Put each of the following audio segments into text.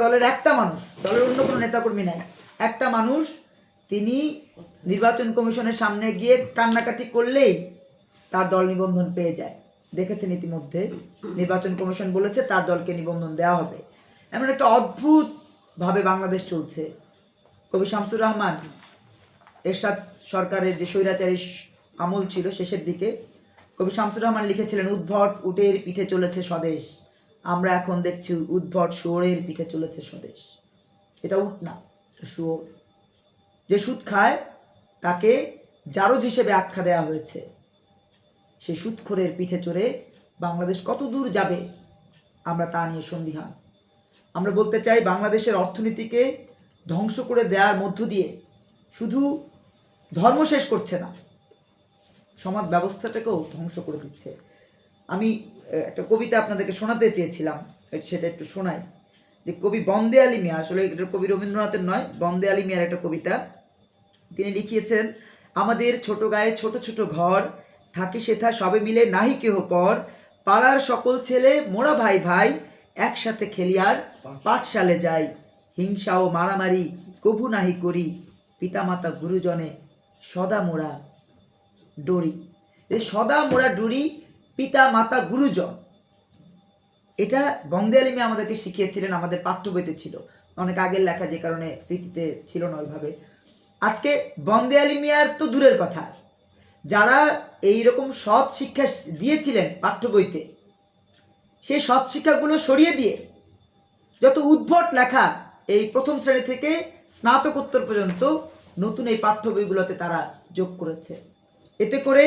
দলের একটা মানুষ, দলের অন্য কোনো নেতাকর্মী নাই। একটা মানুষ, তিনি নির্বাচন কমিশনের সামনে গিয়ে কান্নাকাটি করলেই তার দল নিবন্ধন পেয়ে যায়। দেখেছেন ইতিমধ্যে, নির্বাচন কমিশন বলেছে তার দলকে নিবন্ধন দেওয়া হবে। এমন একটা অদ্ভুত ভাবে বাংলাদেশ চলছে। কবি শামসুর রহমান, এরশাদ সরকারের যে স্বৈরাচারী আমল ছিল শেষের দিকে, কবি শামসুর রহমান লিখেছিলেন, উদ্ভট উটের পিঠে চলেছে স্বদেশ। আমরা এখন দেখছি উদ্ভট শুয়োরের পিঠে চলেছে স্বদেশ। এটা উট না শুয়োর। যে সুদ খায়, তাকে জারজ হিসেবে আখ্যা দেওয়া হয়েছে। সেই সুদখোরের পিঠে চড়ে বাংলাদেশ কত দূর যাবে, আমরা তা নিয়ে সন্দিহান। আমরা বলতে চাই বাংলাদেশের অর্থনীতিকে ধ্বংস করে দেওয়ার মধ্য দিয়ে শুধু ধর্ম শেষ করছে না, সমাজ ব্যবস্থাটাকেও ধ্বংস করে দিচ্ছে। আমি একটা কবিতা আপনাদেরকে শোনাতে চেয়েছিলাম সেটা একটু শোনাই। যে কবি বন্দে আলী মিয়া আসলে এটা কবি রবীন্দ্রনাথের নয়, বন্দে আলী মিয়ার একটা কবিতা। তিনি লিখিয়েছেন, আমাদের ছোট গায়ে ছোট ছোট ঘর, থাকি সেথা সবে মিলে নাহি কেহ পর। পাড়ার সকল ছেলে, মোরা ভাই ভাই, একসাথে খেলিয়ার পাঠশালে যাই। হিংসা ও মারামারি কভু নাহি করি। পিতামাতা গুরুজনে সদা মোরা ডরি। এই সদা মোরা ডরি পিতা, মাতা, গুরুজন। এটা বন্দে আলিমে আমাদেরকে শিখিয়েছিলেন, আমাদের পাঠ্য বইতে ছিল। অনেক আগের লেখা যে কারণে স্মৃতিতে ছিল না ওইভাবে। আজকে বন্দে আলিমিয়ার তো দূরের কথা। যারা এই রকম সৎ শিক্ষা দিয়েছিলেন পাঠ্য বইতে, সেই সৎ শিক্ষাগুলো সরিয়ে দিয়ে, যত উদ্ভট লেখা এই প্রথম শ্রেণি থেকে স্নাতকোত্তর পর্যন্ত নতুন এই পাঠ্য বইগুলোতে তারা যোগ করেছে। এতে করে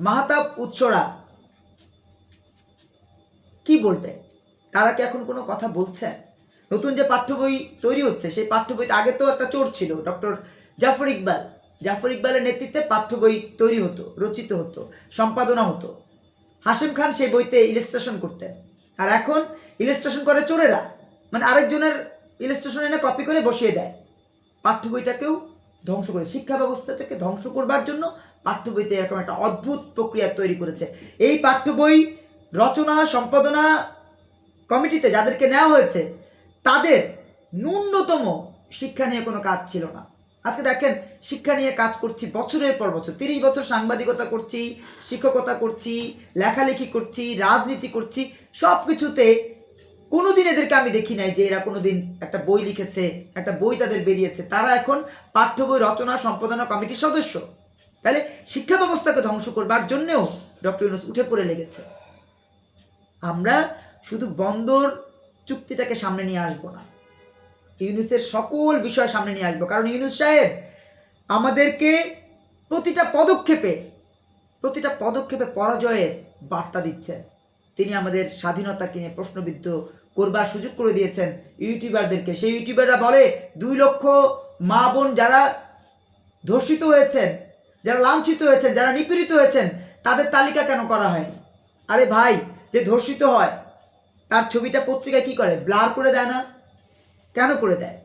মাহাতাব উৎসরা কি বলবে? তারা কি এখন কোনো কথা বলছে? নতুন যে পাঠ্য বই তৈরি হচ্ছে, সেই পাঠ্য বইতে আগে তো একটা চোর ছিল, ডক্টর জাফর ইকবাল। জাফর ইকবালের নেতৃত্বে পাঠ্য বই তৈরি হতো, রচিত হতো, সম্পাদনা হতো। হাসিম খান সেই বইতে ইলাস্ট্রেশন করতেন। আর এখন ইলাস্ট্রেশন করে চোরেরা। মানে আরেকজনের ইলাস্ট্রেশন এনে কপি করে বসিয়ে দেয়। পাঠ্য বইটাকেও ধ্বংস করে শিক্ষা ব্যবস্থাটাকে ধ্বংস করবার জন্য পাঠ্য বইতে এরকম একটা অদ্ভুত প্রক্রিয়া তৈরি করেছে। এই পাঠ্য বই রচনা, সম্পাদনা কমিটিতে যাদেরকে নেওয়া হয়েছে, তাদের ন্যূনতম শিক্ষা নিয়ে কোনো কাজ ছিল না। আজকে দেখেন, শিক্ষা নিয়ে কাজ করছি বছরের পর বছর। তিরিশ বছর সাংবাদিকতা করছি, শিক্ষকতা করছি, লেখালেখি করছি, রাজনীতি করছি সব কিছুতে কোনোদিন এদেরকে আমি দেখি নাই যে এরা কোনোদিন একটা বই লিখেছে, একটা বই তাদের বেরিয়েছে। তারা এখন পাঠ্য বই রচনা সম্পাদনা কমিটির সদস্য। তাহলে শিক্ষা ব্যবস্থাকে ধ্বংস করবার জন্যেও ডক্টর ইউনুস উঠে পড়ে লেগেছে। আমরা শুধু বন্দর চুক্তিটাকে সামনে নিয়ে আসব না। ইউনুসের সকল বিষয় সামনে নিয়ে আসব। কারণ ইউনুস সাহেব আমাদেরকে প্রতিটা পদক্ষেপে প্রতিটা পদক্ষেপে পরাজয়ের বার্তা দিচ্ছেন। তিনি আমাদের স্বাধীনতাকে নিয়ে প্রশ্নবিদ্ধ করবার সুযোগ করে দিয়েছেন ইউটিউবারদেরকে। সেই ইউটিউবাররা বলে, দুই লক্ষ মা বোন যারা ধর্ষিত হয়েছেন, যারা লাঞ্ছিত হয়েছেন, যারা নিপীড়িত হয়েছেন, তাদের তালিকা কেন করা হয়নি? আরে ভাই, যে ধর্ষিত হয়, তার ছবিটা পত্রিকায় কি করে? ব্লার করে দেয় না? কেন করে দেয়?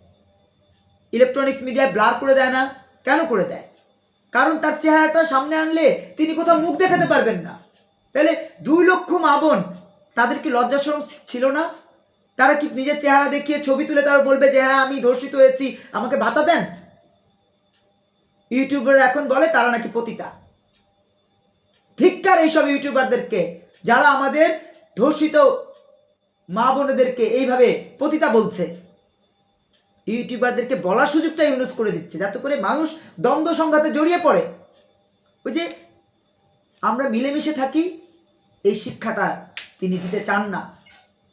ইলেকট্রনিক্স মিডিয়ায় ব্লার করে দেয় না? কেন করে দেয়? কারণ তার চেহারাটা সামনে আনলে তিনি কোথাও মুখ দেখাতে পারবেন না। তাহলে দুই লক্ষ মা বোন, তাদের কি লজ্জাশরম ছিল না? তারা কি নিজের চেহারা দেখিয়ে ছবি তুলে তারা বলবে যে হ্যাঁ আমি ধর্ষিত হয়েছি, আমাকে ভাতা দেন? ইউটিউবার এখন বলে, তারা নাকি পতিতা। ধিক্কার এইসব ইউটিউবারদেরকে, যারা আমাদের ধর্ষিত মা বোনেদেরকে এইভাবে পতিতা বলছে, ইউটিউবারদেরকে বলার সুযোগটা ইউনুস করে দিচ্ছে, যাতে করে মানুষ দ্বন্দ্ব সংঘাতে জড়িয়ে পড়ে। ওই যে আমরা মিলেমিশে থাকি এই শিক্ষাটা তিনি দিতে চান না।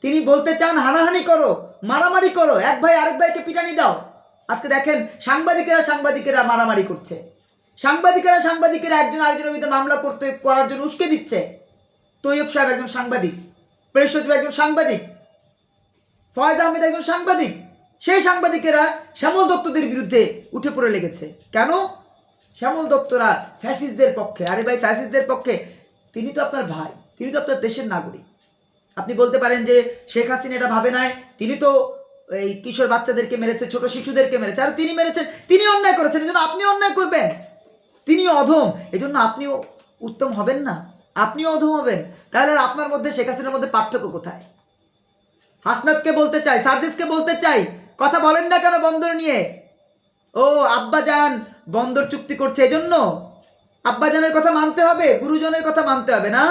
তিনি বলতে চান, হানাহানি করো, মারামারি করো, এক ভাই আরেক ভাইকে পিটানি দাও। আজকে দেখেন, সাংবাদিকেরা সাংবাদিকেরা মারামারি করছে। সাংবাদিকেরা সাংবাদিকেরা একজন আরেকজনের বিরুদ্ধে মামলা করতে, করার জন্য উস্কে দিচ্ছে। তৈয়ব সাহেব একজন সাংবাদিক প্রেস সচিব একজন সাংবাদিক, ফয়েজ আহমেদ একজন সাংবাদিক। সেই সাংবাদিকেরা শ্যামল দত্তদের বিরুদ্ধে উঠে পড়ে লেগেছে। কেন? শ্যামল দত্তরা ফ্যাসিস্টদের পক্ষে। আরে ভাই, ফ্যাসিস্টদের পক্ষে। তিনি তো আপনার ভাই। তিনি তো আপনার দেশের নাগরিক। আপনি বলতে পারেন যে শেখ হাসিনা এটা ভাবে নাই, তিনি তো এই কিশোর বাচ্চাদেরকে মেরেছে, ছোট শিশুদেরকে মেরেছে, আর তিনি মেরেছেন, তিনি অন্যায় করেছেন এই জন্য আপনি অন্যায় করবেন। তিনি অধম এই জন্য আপনিও উত্তম হবেন না, আপনিও অধম হবেন। তাহলে আপনার মধ্যে শেখ হাসিনার মধ্যে পার্থক্য কোথায়? হাসনাতকে বলতে চাই, সার্জিসকে বলতে চাই, কথা বলেন না কেন বন্দর নিয়ে? ও, আব্বাজান বন্দর চুক্তি করছে, এজন্য আব্বাজানের কথা মানতে হবে, গুরুজনের কথা মানতে হবে না?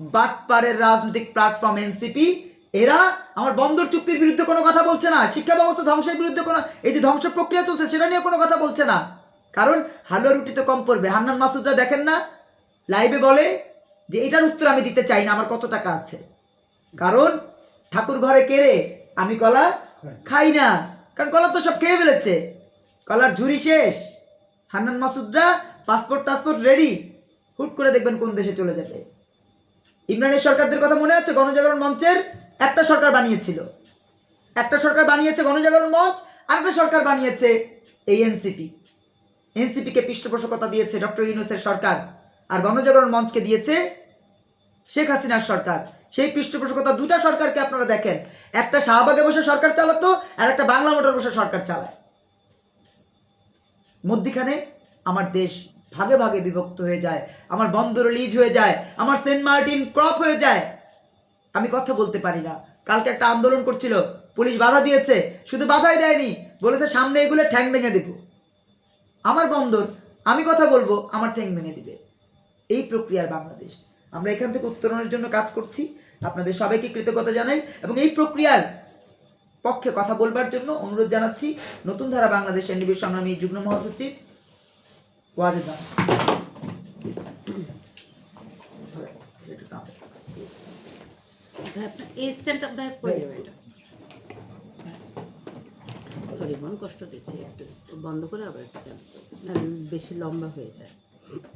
বাটপাড়ের রাজনৈতিক প্ল্যাটফর্ম এনসিপি এরা আমার বন্দর চুক্তির বিরুদ্ধে কোনো কথা বলছে না শিক্ষা ব্যবস্থা ধ্বংসের বিরুদ্ধে কোনো এই যে ধ্বংস প্রক্রিয়া চলছে সেটা নিয়ে কোনো কথা বলছে না। কারণ হালুয়া রুটি তো কম পড়বে। হান্নান মাসুদরা দেখেন না? লাইভে বলে যে এটার উত্তর আমি দিতে চাই না আমার কত টাকা আছে? কারণ ঠাকুর ঘরে কেড়ে আমি কলা খাই। না। কারণ কলা তো সব খেয়ে ফেলেছে। কলার ঝুরি শেষ। হান্নান মাসুদরা পাসপোর্ট টাসপোর্ট রেডি হুট করে দেখবেন কোন দেশে চলে যাবে। ইমরানের সরকারদের কথা মনে আছে? গণজাগরণ মঞ্চের একটা সরকার বানিয়েছিল। একটা সরকার বানিয়েছে গণজাগরণ মঞ্চ আর একটা সরকার বানিয়েছে এই এনসিপি এনসিপিকে পৃষ্ঠপোষকতা দিয়েছে ডক্টর ইউনুসের সরকার, আর গণজাগরণ মঞ্চকে দিয়েছে শেখ হাসিনার সরকার। সেই পৃষ্ঠপোষকতা দুটা সরকারকে আপনারা দেখেন। একটা শাহবাগে বসে সরকার চালাতো, আর একটা বাংলা মোটর বসে সরকার চালায়। মধ্যিখানে আমার দেশ ভাগে ভাগে বিভক্ত হয়ে যায়, আমার বন্দর লিজ হয়ে যায়, আমার সেন্ট মার্টিন ক্রপ হয়ে যায়। আমি কথা বলতে পারি না। কালকে একটা আন্দোলন করছিল, পুলিশ বাধা দিয়েছে, শুধু বাধাই দেয়নি, বলেছে সামনে এগুলো ঠ্যাং ভেঙে দেব। আমার বন্দর, আমি কথা বলব, আমার ঠ্যাং ভেঙে দিবে। এই প্রক্রিয়ার বাংলাদেশ। আমরা এখান থেকে উত্তরণের জন্য কাজ করছি। আপনাদের সবাইকে কৃতজ্ঞতা জানাই এবং এই প্রক্রিয়ার পক্ষে কথা বলবার জন্য অনুরোধ জানাচ্ছি। নতুন ধারা বাংলাদেশ এনডিবির সংগ্রামী যুগ্ম মহাসচিব ওয়াজেদ। এই স্ট্যান্ডটা ডাইভ করে দেবে এটা। সরি বোন কষ্ট দিচ্ছে একটু বন্ধ করে আবার একটু বেশি লম্বা হয়ে যায়।